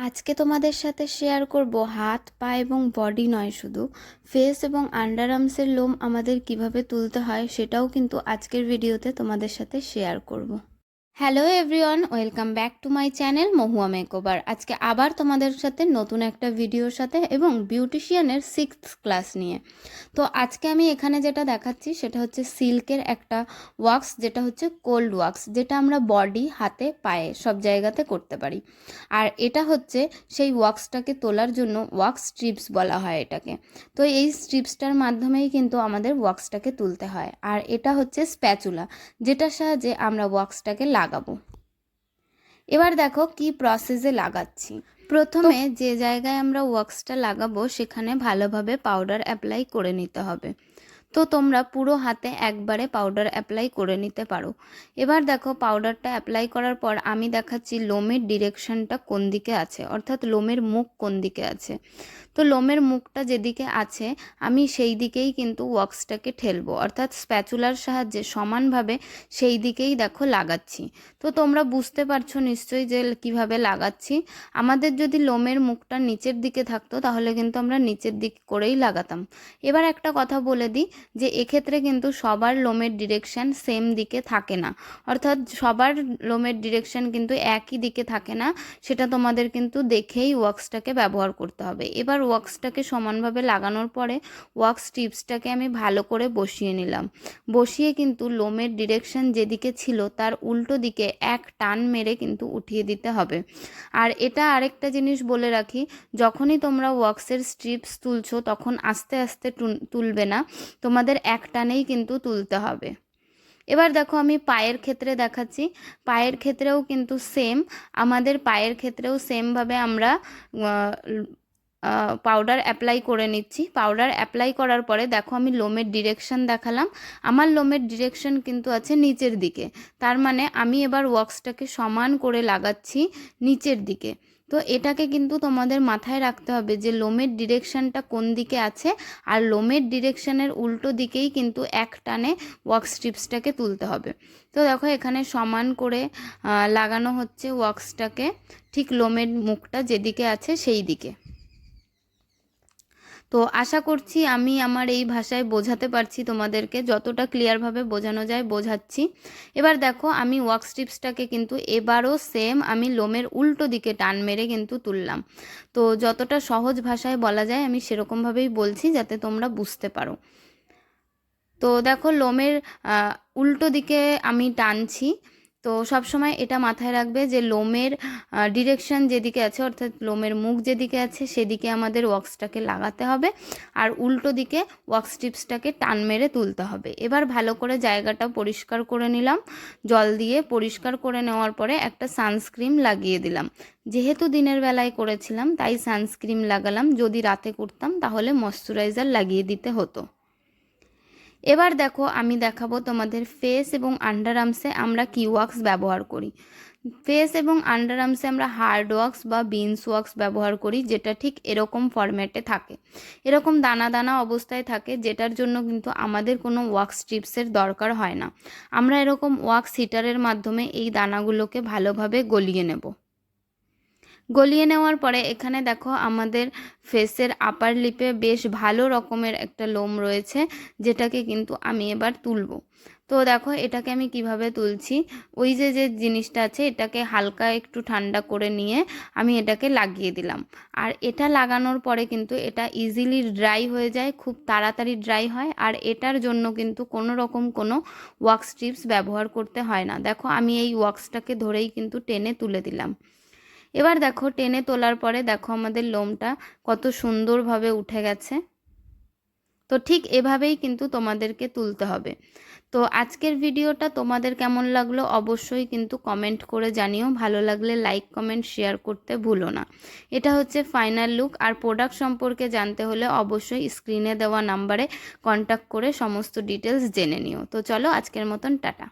আজকে তোমাদের সাথে শেয়ার করব হাত, পা এবং বডি নয় শুধু। ফেস এবং আন্ডার আর্মসের লোম আমাদের কীভাবে তুলতে হয় সেটাও কিন্তু আজকের ভিডিওতে তোমাদের সাথে শেয়ার করব। Hello everyone welcome back to my channel Mahua makeover আজকে আবার তোমাদের সাথে নতুন একটা ভিডিওর সাথে এবং বিউটিশিয়ানের সিক্সথ ক্লাস নিয়ে। তো আজকে আমি এখানে যেটা দেখাচ্ছি, সেটা হচ্ছে সিল্কের একটা ওয়াক্স যেটা হচ্ছে কোল্ড ওয়াক্স যেটা আমরা বডি হাতে, পায়ে সব জায়গাতে করতে পারি। আর এটা হচ্ছে সেই ওয়াক্সটাকে তোলার জন্য ওয়াক্স স্ট্রিপস বলা হয় এটাকে। তো এই স্ট্রিপসটার মাধ্যমেই কিন্তু আমাদের ওয়াক্সটাকে তুলতে হয়। আর এটা হচ্ছে স্প্যাচুলা যেটার সাহায্যে আমরা ওয়াক্সটাকে লাগাবো। এবার দেখো কি প্রসেসে লাগাচ্ছি। প্রথমে যে জায়গায় আমরা ওয়াক্সটা লাগাবো সেখানে ভালোভাবে পাউডার অ্যাপ্লাই করে নিতে হবে। তো তোমরা পুরো হাতে একবারে পাউডার অ্যাপ্লাই করে নিতে পারো। এবার দেখো পাউডারটা অ্যাপ্লাই করার পর আমি দেখাচ্ছি লোমের ডিরেকশনটা কোন দিকে আছে, অর্থাৎ লোমের মুখ কোন দিকে আছে। তো লোমের মুখটা যেদিকে আছে, আমি সেই দিকেই কিন্তু ওয়াক্সটাকে ঠেলবো, অর্থাৎ স্প্যাচুলার সাহায্যে সমানভাবে সেই দিকেই দেখো লাগাচ্ছি। তো তোমরা বুঝতে পারছ নিশ্চয়ই যে কীভাবে লাগাচ্ছি? আমাদের যদি লোমের মুখটা নিচের দিকে থাকতো, তাহলে কিন্তু আমরা নিচের দিক করেই লাগাতাম। এবার একটা কথা বলে দিই যে এক্ষেত্রে কিন্তু সবার লোমের ডিরেকশন সেম দিকে থাকে না। অর্থাৎ সবার লোমের ডিরেকশন কিন্তু একই দিকে থাকে না, সেটা তোমাদের কিন্তু দেখেই ওয়াক্সটাকে ব্যবহার করতে হবে। এবার ওয়াক্সটাকে সমানভাবে লাগানোর পরে ওয়াক্স টিপসটাকে আমি ভালো করে বসিয়ে নিলাম। বসিয়ে কিন্তু লোমের ডিরেকশন যেদিকে ছিল তার উল্টো দিকে এক টান মেরে কিন্তু উঠিয়ে দিতে হবে। আর এটা আরেকটা জিনিস বলে রাখি, যখনই তোমরা ওয়াক্সের স্ট্রিপস তুলছো তখন আস্তে আস্তে তুলবে না। তোমাদের এক টানেই কিন্তু তুলতে হবে। এবার দেখো আমি পায়ের ক্ষেত্রে দেখাচ্ছি। পায়ের ক্ষেত্রেও কিন্তু সেম আমাদের পায়ের ক্ষেত্রেও সেমভাবে আমরা পাউডার অ্যাপ্লাই করে নিচ্ছি। পাউডার অ্যাপ্লাই করার পরে দেখো আমি লোমের ডিরেকশন দেখালাম। আমার লোমের ডিরেকশন কিন্তু আছে নিচের দিকে। তার মানে আমি এবার ওয়াক্সটাকে সমান করে লাগাচ্ছি নিচের দিকে। তো এটাকে কিন্তু তোমাদের মাথায় রাখতে হবে যে লোমের ডিরেকশানটা কোন দিকে আছে, আর লোমের ডিরেকশানের উল্টো দিকেই কিন্তু এক টানে ওয়াক স্ট্রিপসটাকে তুলতে হবে। তো দেখো এখানে সমান করে লাগানো হচ্ছে ওয়াক্সটাকে, ঠিক লোমের মুখটা যেদিকে আছে সেই দিকে। তো আশা করছি আমি আমার এই ভাষায় বোঝাতে পারছি তোমাদেরকে, যতটা ক্লিয়ারভাবে বোঝানো যায় বোঝাচ্ছি। এবার দেখো, আমি ওয়ার্ক স্ট্রিপসটাকে কিন্তু এবারও সেম আমি লোমের উল্টো দিকে টান মেরে কিন্তু তুললাম। তো যতটা সহজ ভাষায় বলা যায় আমি সেরকমভাবেই বলছি যাতে তোমরা বুঝতে পারো। তো দেখো, লোমের উল্টো দিকে আমি টানছি। তো সব সময় এটা মাথায় রাখবে যে লোমের ডিরেকশন যেদিকে আছে, অর্থাৎ লোমের মুখ যেদিকে আছে, সেদিকে আমাদের ওয়াক্সটাকে লাগাতে হবে। আর উল্টো দিকে ওয়াক্স টিপসটাকে টান মেরে তুলতে হবে। এবার ভালো করে জায়গাটা পরিষ্কার করে নিলাম। জল দিয়ে পরিষ্কার করে নেওয়ার পরে একটা সানস্ক্রিন লাগিয়ে দিলাম। যেহেতু দিনের বেলায় করেছিলাম, তাই সানস্ক্রিন লাগালাম। যদি রাতে করতাম, তাহলে ময়শ্চারাইজার লাগিয়ে দিতে হতো। এবার দেখো আমি দেখাবো তোমাদের ফেস এবং আন্ডার আর্মসে আমরা কি ওয়াক্স ব্যবহার করি। ফেস এবং আন্ডার আর্মসে আমরা হার্ড ওয়াক্স বা বিনস ওয়াক্স ব্যবহার করি, যেটা ঠিক এরকম ফরম্যাটে থাকে। এরকম দানা দানা অবস্থায় থাকে, যেটার জন্য কিন্তু আমাদের কোনো ওয়াক্স স্ট্রিপসের দরকার হয় না। আমরা এরকম ওয়াক্স হিটারের মাধ্যমে এই দানাগুলোকে ভালোভাবে গলিয়ে নেব। গলিয়ে নেওয়ার পরে এখানে দেখো আমাদের ফেসের আপার লিপে বেশ ভালো রকমের একটা লোম রয়েছে, যেটাকে কিন্তু আমি এবার তুলব। তো দেখো এটাকে আমি কীভাবে তুলছি? ওই যে যে জিনিসটা আছে, এটাকে হালকা একটু ঠান্ডা করে নিয়ে আমি এটাকে লাগিয়ে দিলাম। আর এটা লাগানোর পরে কিন্তু এটা ইজিলি ড্রাই হয়ে যায়, খুব তাড়াতাড়ি ড্রাই হয়, আর এটার জন্য কিন্তু কোনো রকম কোনো ওয়াক্স টিপস ব্যবহার করতে হয় না। দেখো আমি এই ওয়াক্সটাকে ধরেই কিন্তু টেনে তুলে দিলাম। এবার দেখো টেনে তোলার পরে দেখো আমাদের লোমটা কত সুন্দরভাবে উঠে গেছে। তো ঠিক এভাবেই কিন্তু তোমাদেরকে তুলতে হবে। তো আজকের ভিডিওটা তোমাদের কেমন লাগল অবশ্যই কিন্তু কমেন্ট করে জানিও। ভালো লাগলে লাইক কমেন্ট শেয়ার করতে ভুলো না। এটা হচ্ছে ফাইনাল লুক আর প্রোডাক্ট সম্পর্কে জানতে হলে অবশ্যই স্ক্রিনে দেওয়া নাম্বারে কন্ট্যাক্ট করে সমস্ত ডিটেলস জেনে নিও। তো চলো আজকের মতন টাটা।